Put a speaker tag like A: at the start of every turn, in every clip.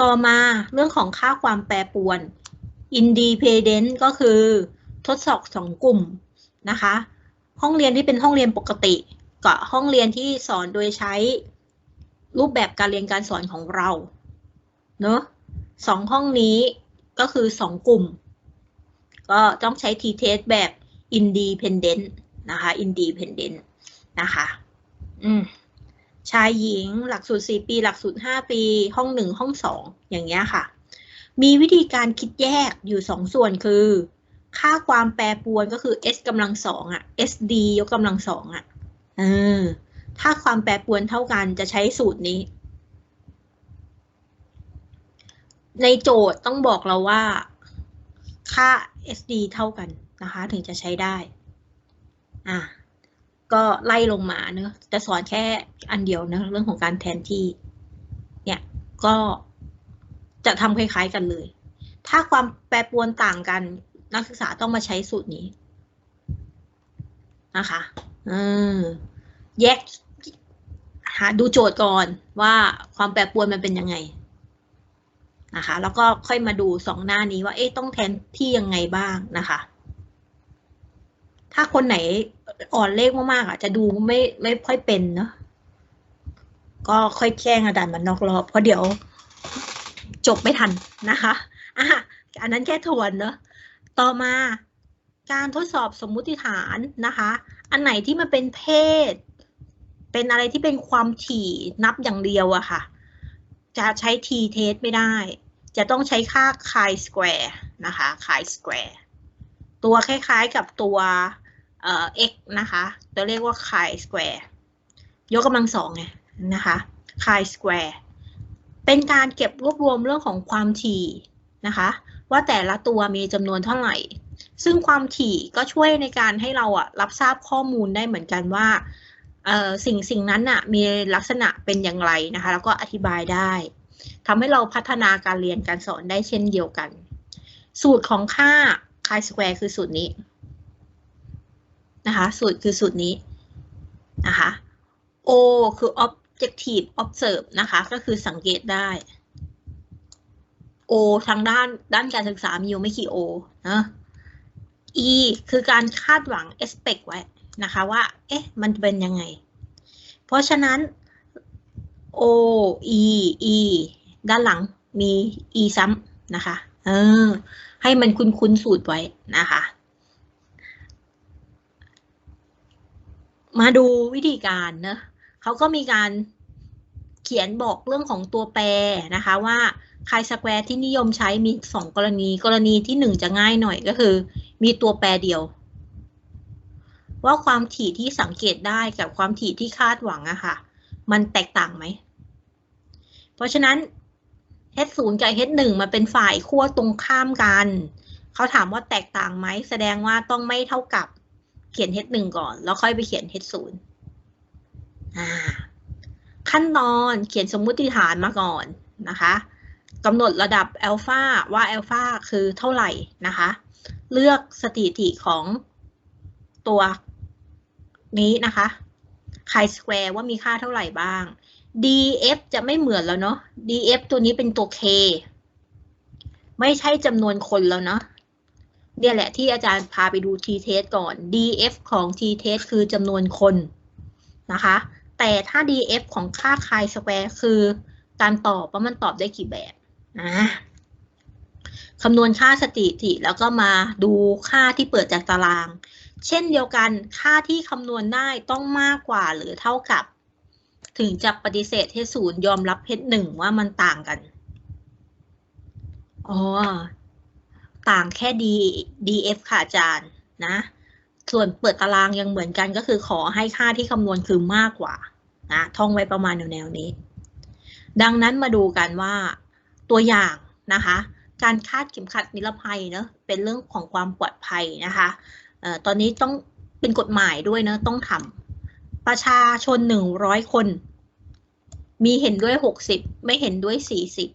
A: ต่อมาเรื่องของค่าความแปรปรวน independent ก็คือทดสอบสองกลุ่มนะคะ ห้องเรียนที่เป็นห้องเรียนปกติกับห้องเรียนที่สอนโดยใช้รูปแบบการเรียนการสอนของเราเนอะสองห้องนี้ก็คือสองกลุ่ม ก็ต้องใช้ t-test แบบ independent นะคะ independent นะคะ อืม ชายหญิง หลักสูตร 4 ปี หลักสูตร 5 ปี ห้อง 1 ห้อง 2 อย่างเงี้ยค่ะ มีวิธีการคิดแยกอยู่ 2 ส่วนคือ ค่าความแปรปรวนก็คือ s กำลังสองอะ sd ยกกำลังสองอะเออถ้าความแปรปรวนเท่ากันจะใช้สูตรนี้ ในโจทย์ต้องบอกเราว่าค่า sd เท่ากันนะคะ ถึงจะใช้ได้ อะ ก็ไล่ลงมาเนอะจะสอนแค่อันเดียวนะเรื่องของการแทนที่ เนี่ยก็จะทำคล้าย ๆกันเลย ถ้าความแปรปรวนต่างกันนักศึกษาต้องมาใช้สูตรนี้นะคะเออแยกหาดูโจทย์ก่อนว่าความแปรปรวนมันเป็นยังไงนะคะ แล้วก็ค่อยมาดูสองหน้านี้ว่าเอ๊ะต้องแทนที่ยังไงบ้างนะคะ ถ้าคนไหนอ่อนเลขมากๆอะจะดูไม่ไม่ค่อยเป็นเนาะก็ค่อยแจ้งอาจารย์มันนอกรอบเพราะเดี๋ยวจบไม่ทันนะคะอะอันนั้นแค่ทวนเนาะต่อมาการทดสอบสมมุติฐานนะคะ อันไหนที่มันเป็นเพศ เป็นอะไรที่เป็นความถี่นับอย่างเดียวอะค่ะ จะใช้ t test ไม่ได้ จะต้องใช้ค่า chi square นะคะ chi square ตัวคล้ายๆกับตัวเอ่อ x นะคะจะเรียกว่า chi square ยกกำลังสองไงนะคะ chi square เป็นการเก็บรวบรวมเรื่องของความถี่นะคะ ว่าแต่ละตัวมีจำนวนเท่าไหร่ ซึ่งความถี่ก็ช่วยในการให้เราอะรับทราบข้อมูลได้เหมือนกันว่าสิ่งสิ่งนั้นอะมีลักษณะเป็นอย่างไรนะคะ แล้วก็อธิบายได้ทำให้เราพัฒนาการเรียนการสอนได้เช่นเดียวกัน สูตรของค่า chi square คือสูตรนี้นะคะ สูตรคือสูตรนี้นะคะ O คือ objective observe นะคะ ก็คือสังเกตได้ O ทางด้านด้านการศึกษามีอยู่ไม่กี่ O นะ E คือการคาดหวัง expect ไว้นะคะว่า เอ๊ะ มันเป็นยังไง เพราะฉะนั้น O E E ด้านหลังมี E ซ้ำนะคะ เออ ให้มันคุ้นๆสูตรไว้นะคะ มาดูวิธีการเนะเขาก็มีการเขียนบอกเรื่องของตัวแปรนะคะว่าคายสแควร์ที่นิยมใช้มีสองกรณี กรณีที่หนึ่งจะง่ายหน่อยก็คือ มีตัวแปรเดียว ว่าความถี่ที่สังเกตได้กับความถี่ที่คาดหวังอะค่ะ มันแตกต่างไหม เพราะฉะนั้น h 0 กับ h 1มาเป็นฝ่ายขั้วตรงข้ามกัน เขาถามว่าแตกต่างไหม แสดงว่าต้องไม่เท่ากับเขียน h 1 ก่อน แล้วค่อยไปเขียน h 0 ขั้นตอนเขียนสมมุติฐานมาก่อนนะคะกำหนดระดับอัลฟาว่าอัลฟาคือเท่าไหร่นะคะ เลือกสถิติของตัวนี้นะคะไคสแควร์ว่ามีค่าเท่าไหร่บ้าง df จะไม่เหมือนแล้วเนาะ df ตัวนี้เป็นตัว k ไม่ใช่จำนวนคนแล้วเนาะเนี่ยแหละที่อาจารย์พาไปดู t test ก่อน df ของ t test คือจำนวนคนนะคะ แต่ถ้า df ของค่า chi square คือการตอบว่ามันตอบได้กี่แบบคำนวณค่าสถิติแล้วก็มาดูค่าที่เปิดจากตาราง เช่นเดียวกันค่าที่คำนวณได้ต้องมากกว่าหรือเท่ากับ ถึงจะปฏิเสธเทศูนย์ยอมรับเทหนึ่งว่ามันต่างกัน อ๋อ ต่างแค่ D DF ค่ะอาจารย์นะ ส่วนเปิดตารางยังเหมือนกันก็คือขอให้ค่าที่คำนวณคือมากกว่านะท่องไว้ประมาณแนวนี้ ดังนั้นมาดูกันว่าตัวอย่างนะคะ การคาดเข็มขัดนิรภัยเนะเป็นเรื่องของความปลอดภัยนะคะออตอนนี้ต้องเป็นกฎหมายด้วยเนะต้องทำประชาชนหนึ่งร้อยคน มีเห็นด้วยหกสิบไม่เห็นด้วยสี่สิบ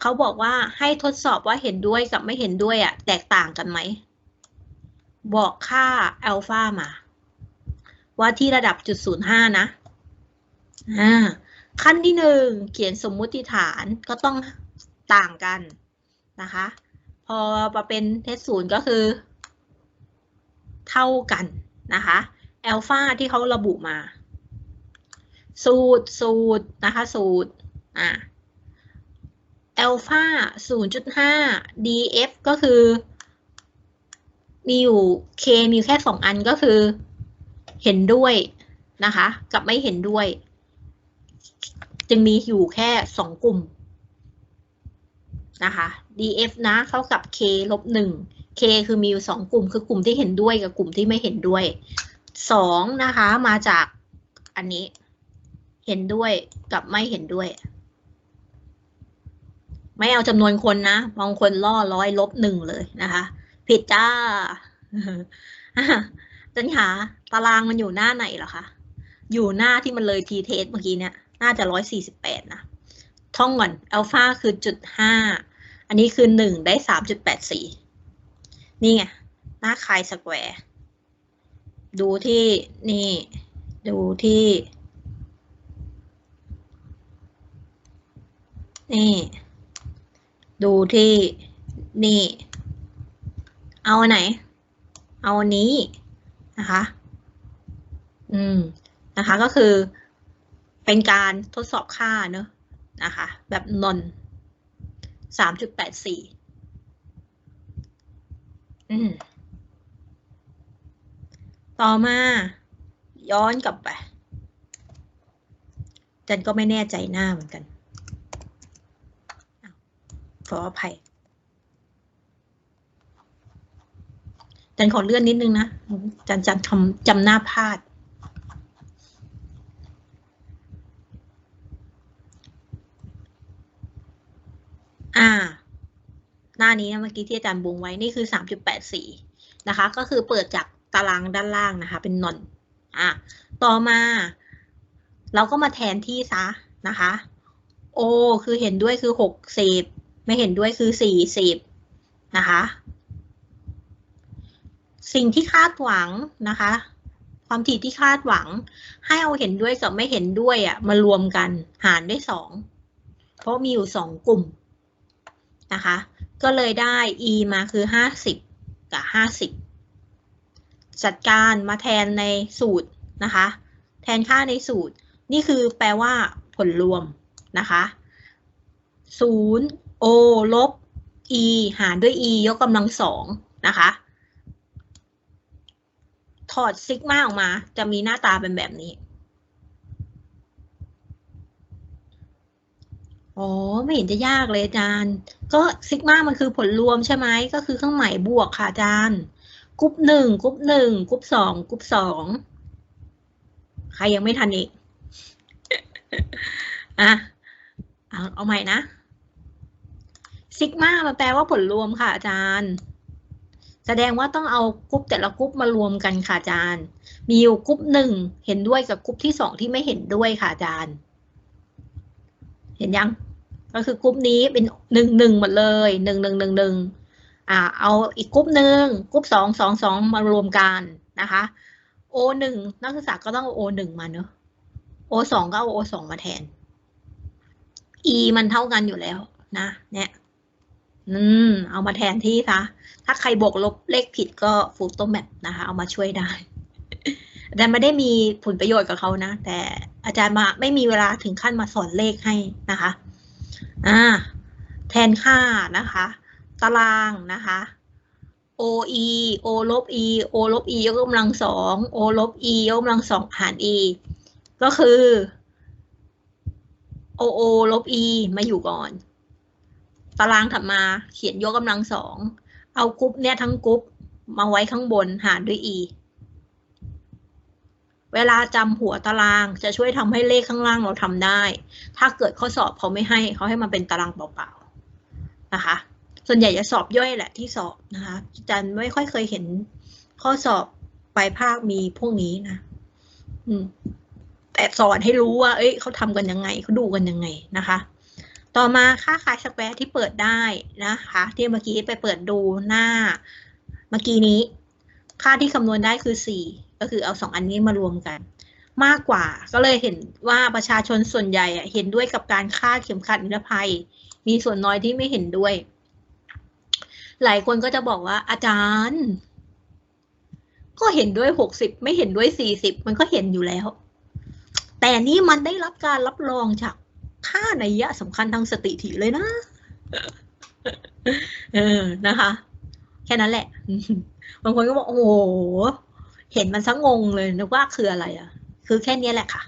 A: เขาบอกว่าให้ทดสอบว่าเห็นด้วยกับไม่เห็นด้วยอะแตกต่างกันไหม บอกค่าอัลฟามา ว่าที่ระดับจุดศูนย์ห้านะอ่าขั้นที่หนึ่งเขียนสมมุติฐานก็ต้องต่างกันนะคะ พอมาเป็นเทสศูนย์ก็คือ เท่ากันนะคะแอลฟาที่เขาระบุมา สูตรสูตรนะคะ สูตรอ่าแอลฟา0.5 df ก็คือ มีอยู่ k มีแค่สองอันก็คือ เห็นด้วยนะคะ กับไม่เห็นด้วย จึงมีอยู่แค่สองกลุ่มนะคะ df นะเท่ากับ k ลบหนึ่ง k คือมีอยู่สองกลุ่ม คือกลุ่มที่เห็นด้วยกับกลุ่มที่ไม่เห็นด้วยสองนะคะ มาจากอันนี้ เห็นด้วยกับไม่เห็นด้วย ไม่เอาจำนวนคนนะบางคนล่อร้อยลบหนึ่งเลยนะคะ ผิดจ้าจันขาตารางมันอยู่หน้าไหนเหรอคะอยู่หน้าที่มันเลยทีเทสเมื่อกี้เนี่ยน่าจะร้อยสี่สิบแปดนะ ท่องก่อนอัลฟาคือจุดห้าอันนี้คือหนึ่งได้สามจุดแปดสี่นี่ไง หน้าคายสแควร์ ดูที่นี่ ดูที่ นี่ ดูที่นี่ เอาไหน เอาอันนี้นะคะ อืม นะคะก็คือเป็นการทดสอบค่าเนอะนะคะ แบบนนสามจุดแปดสี่อืม ต่อมาย้อนกลับไปจันก็ไม่แน่ใจหน้าเหมือนกัน ขออภัยจันขอเลื่อนนิดนึงนะจันจันทำจำหน้าพลาด อ่า หน้านี้นะเมื่อกี้ที่อาจารย์บุงไว้นี่คือสามจุดแปดสี่นะคะ ก็คือเปิดจากตารางด้านล่างนะคะ เป็นนอนอะ ต่อมา เราก็มาแทนที่ซะนะคะ O คือเห็นด้วยคือหกสิบ ไม่เห็นด้วยคือสี่สิบนะคะ สิ่งที่คาดหวังนะคะ ความถี่ที่คาดหวัง ให้เอาเห็นด้วยกับไม่เห็นด้วยอะ่ะมารวมกันหารด้วยสองเพราะมีอยู่สองกลุ่มนะคะ ก็เลยได้ e มาคือห้าสิบกับห้าสิบจัดการมาแทนในสูตรนะคะ แทนค่าในสูตร นี่คือแปลว่าผลรวมนะคะศูนย์ o ลบ e หารด้วย e ยกกำลังสองนะคะ ถอดซิกมาออกมา จะมีหน้าตาเป็นแบบนี้ อ๋อ ไม่เห็นจะยากเลยอาจารย์ ก็ซิกมามันคือผลรวมใช่ไหม ก็คือเครื่องหมายบวกค่ะอาจารย์กรุ๊ปหนึ่งกรุ๊ปหนึ่งกรุ๊ปสองกรุ๊ปสอง ใครยังไม่ทันอีก อะ เอาเอาใหม่นะ ซิกมามันแปลว่าผลรวมค่ะอาจารย์ แสดงว่าต้องเอากรุ๊ปแต่ละกรุ๊ปมารวมกันค่ะอาจารย์ มีอยู่กรุ๊ปหนึ่งเห็นด้วยกับกรุ๊ปที่สองที่ไม่เห็นด้วยค่ะอาจารย์ เห็นยัง ก็คือกรุ๊ปนี้เป็นหนึ่งหนึ่งหมดเลยหนึ่งหนึ่งหนึ่งหนึ่งอ่าเอาอีกกรุ๊ปหนึ่งกรุ๊ปสองสองสองมารวมกันนะคะ O หนึ่งนักศึกษาก็ต้องเอา O หนึ่งมาเนอะ O สองก็เอา O สองมาแทน E มันเท่ากันอยู่แล้วนะ เนี่ย อืม เอามาแทนที่ซะถ้าใครบวกลบเลขผิดก็ฟูโตแมปนะคะ เอามาช่วยได้อาจารย์ไม่ได้มีผลประโยชน์กับเขานะ แต่อาจารย์มาไม่มีเวลาถึงขั้นมาสอนเลขให้นะคะ อ่า แทนค่านะคะ ตารางนะคะ OE O ลบ E O ลบ E ยกกำลังสอง O ลบ E ยกกำลังสองหาร E ก็คือ O O ลบ E มาอยู่ก่อน ตารางถัดมาเขียนยกกำลังสอง เอากรุ๊ปเนี่ยทั้งกรุ๊ปมาไว้ข้างบนหารด้วย E เวลาจำหัวตารางจะช่วยทำให้เลขข้างล่างเราทำได้ ถ้าเกิดข้อสอบเขาไม่ให้เขาให้มันเป็นตารางเปล่าๆนะคะ ส่วนใหญ่จะสอบย่อยแหละที่สอบนะคะอาจารย์ไม่ค่อยเคยเห็นข้อสอบปลายภาคมีพวกนี้นะ อืมแต่สอนให้รู้ว่า เอ้ยเขาทำกันยังไงเขาดูกันยังไงนะคะ ต่อมาค่าขายสแควร์ที่เปิดได้นะคะ ที่เมื่อกี้ไปเปิดดูหน้า เมื่อกี้นี้ ค่าที่คำนวณได้คือสี่ก็คือเอาสองอันนี้มารวมกัน มากกว่าก็เลยเห็นว่าประชาชนส่วนใหญ่เห็นด้วยกับการคาดเข็มขัดนิรภัย มีส่วนน้อยที่ไม่เห็นด้วย หลายคนก็จะบอกว่าอาจารย์ ก็เห็นด้วยหกสิบไม่เห็นด้วยสี่สิบมันก็เห็นอยู่แล้ว แต่นี่มันได้รับการรับรองจาก ค่านัยยะสำคัญทางสติถิเลยนะ เออนะคะ แค่นั้นแหละ บางคนก็บอกโอ้โหเห็นมันซะงงเลยนึกว่าคืออะไรอะ คือแค่นี้แหละค่ะ